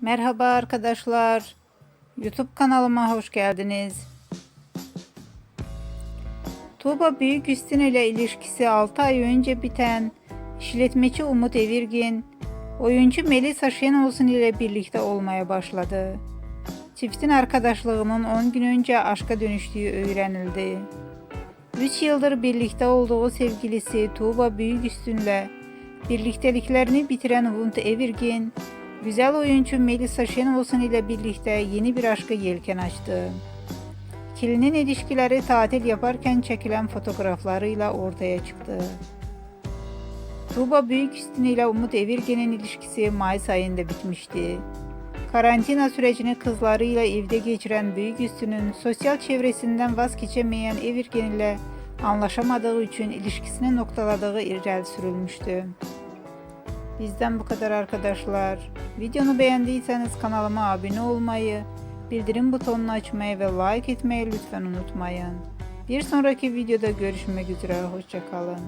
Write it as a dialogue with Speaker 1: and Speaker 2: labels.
Speaker 1: Merhaba arkadaşlar. YouTube kanalıma hoş geldiniz. Tuğba Büyüküstün ile ilişkisi 6 ay önce biten işletmeci Umut Evirgin, oyuncu Melisa Şenolsun ile birlikte olmaya başladı. Çiftin arkadaşlığının 10 gün önce aşka dönüştüğü öğrenildi. 3 yıldır birlikte olduğu sevgilisi Tuğba Büyüküstün'le birlikteliklerini bitiren Umut Evirgin, güzel oyuncu Melisa Şenolsun ile birlikte yeni bir aşka yelken açtı. İkilinin ilişkileri tatil yaparken çekilen fotoğraflarıyla ortaya çıktı. Tuğba Büyüküstün ile Umut Evirgen'in ilişkisi Mayıs ayında bitmişti. Karantina sürecini kızlarıyla evde geçiren Büyüküstün'ün sosyal çevresinden vazgeçemeyen Evirgen ile anlaşamadığı için ilişkisini noktaladığı ileri sürülmüştü. Bizden bu kadar arkadaşlar. Videonu beğendiyseniz kanalıma abone olmayı, bildirim butonunu açmayı ve like etmeyi lütfen unutmayın. Bir sonraki videoda görüşmek üzere. Hoşçakalın.